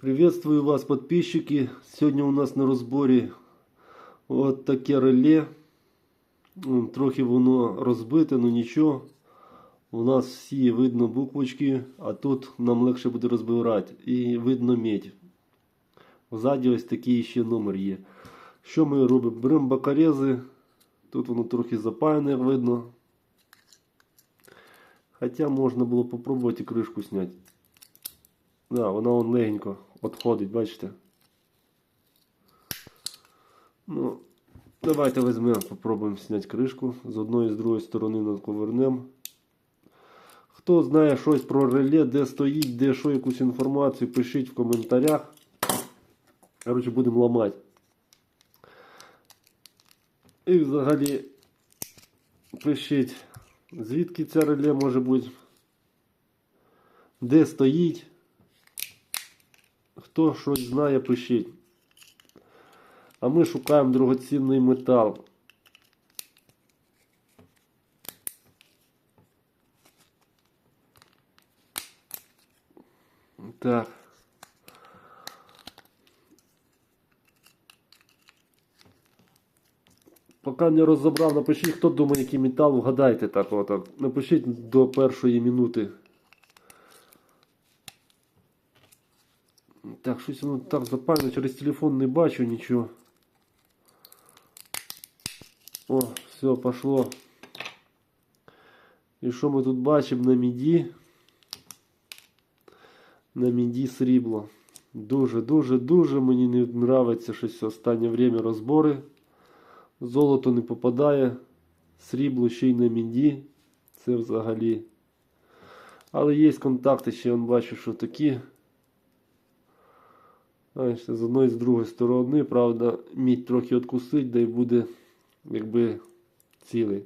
Приветствую вас, подписчики. Сьогодні у нас на розборі от таке реле. Трохи воно розбите, але нічого. У нас всі видно буквочки, а тут нам легше буде розбирати. І видно медь. Ззаді ось такий ще номер є. Що ми робимо? Беремо бакарези. Тут воно трохи запаяне, як видно. Хоча можна було попробувати кришку зняти. Да, вона вон легенько відходить, бачите? Ну, давайте візьмемо, попробуємо зняти кришку. З одної і з другої сторони наковернемо. Хто знає щось про реле, де стоїть, де що, якусь інформацію, пишіть в коментарях. Коротше, будемо ламати. І взагалі пишіть, звідки це реле може бути, де стоїть. Хто щось знає, пишіть. А ми шукаємо дорогоцінний метал. Так. Поки не розібрав, напишіть, хто думає, який метал, вгадайте так. Отак. Напишіть до першої минути. Так, щось воно так запаяно, через телефон не бачу нічого. О, все, пошло. І що ми тут бачимо на міді? На міді срібло. Дуже, дуже, дуже мені не подобається щось останнє время розбори. Золото не попадає. Срібло ще й на міді. Це взагалі. Але є контакти, ще я бачу, що такі. Бачите, з одної з другої сторони, правда, мідь трохи відкусить, да й буде якби цілий.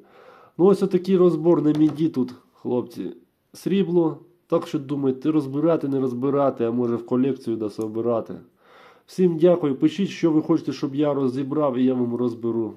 Ну ось отакий розбор на міді тут, хлопці. Срібло. Так що думайте, розбирати, не розбирати, а може в колекцію да собирати. Всім дякую. Пишіть, що ви хочете, щоб я розібрав, і я вам розберу.